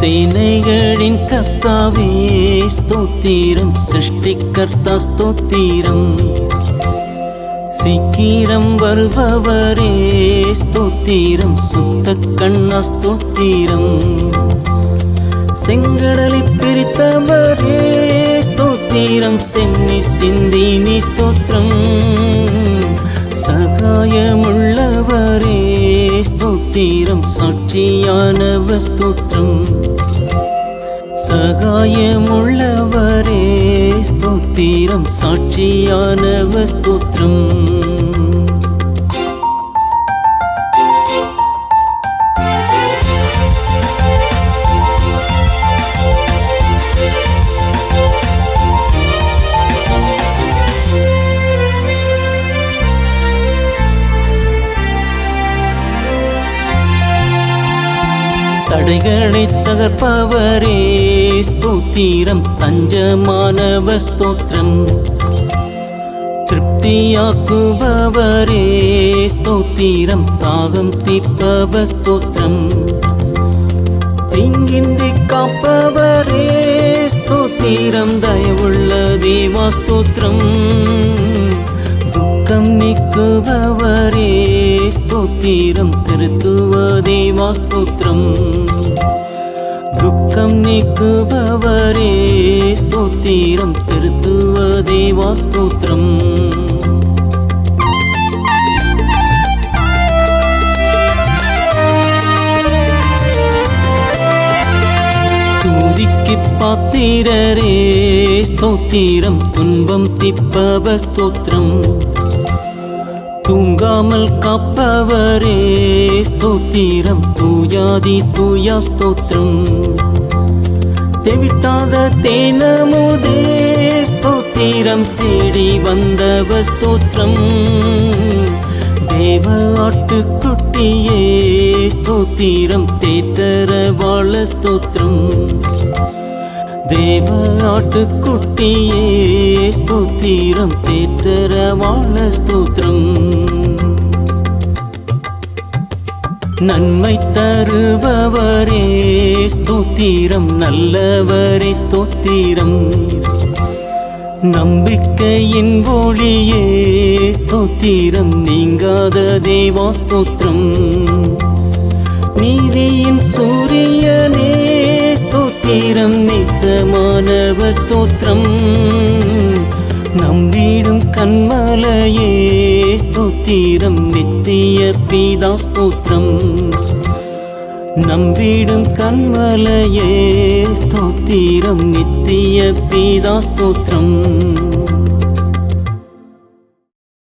சேனைகளின் கத்தாவே ஸ்தோத்திரம். சிருஷ்டிகர்த்தா ஸ்தோத்திரம். சீக்கிரம் வருபவரே ஸ்தோத்திரம். சுத்த கண்ணா ஸ்தோத்திரம். செங்கடலை பிரித்தவரே ஸ்தோத்திரம். சென்னி சிந்தினி ஸ்தோத்திரம். சகாயமுள்ள ஸ்தோத்திரம் சாட்சியானவ ஸ்தோத்திரம் சகாயமுள்ளவரே ஸ்தோத்திரம் சாட்சியானவ ஸ்தோத்திரம் தடைகளை தகர்ப்பவரே. ஸ்தோத்திரம் தஞ்சமானவ ஸ்தோத்திரம். திருப்தியாக்குபவரே. ஸ்தோத்திரம் தாகம் தீப்பவ ஸ்தோத்திரம். தீங்கின்றி காப்பவரே. ஸ்தோத்திரம் தயவுள்ள தேவா ஸ்தோத்திரம். துக்கம் நீக்குபவரே. ஸ்தோத்திரம் திருத்துவதே வாஸ்தோத்திரம். துக்கம் நீக்குபவரே ஸ்தோத்திரம் திருத்துவதே வாஸ்தோத்திரம். பாத்திரரே ஸ்தோத்திரம் துன்பம் திப்பவ ஸ்தோத்திரம். தூங்காமல் காப்பவரே. ஸ்தோத்திரம் தூயாதி தூயா ஸ்தோத்திரம். தெவிட்டாத தேனமுதே. ஸ்தோத்திரம் தேடி வந்தவ ஸ்தோத்திரம். தேவ ஆட்டுக்குட்டியே. ஸ்தோத்திரம் தேத்தர வாழ ஸ்தோத்திரம். தேவ ஆட்டுக்குட்டியே ஸ்தோத்திரம் தேற்றர வாழ ஸ்தோத்திரம். நன்மை தருபவரே ஸ்தோத்திரம் நல்லவரே ஸ்தோத்திரம். நம்பிக்கையின் ஒளியே ஸ்தோத்திரம் நீங்காத தேவா ஸ்தோத்திரம். நீதியின் சூரியனே ஸ்தோத்திரம். நேசமானவ ஸ்தோத்திரம். நம்பிடும் கண்மலையே ஸ்தோத்திரம். நித்திய பீதா ஸ்தோத்திரம். நம்பிடும் கண்மலையே ஸ்தோத்திரம். நித்திய பீதா ஸ்தோத்திரம்.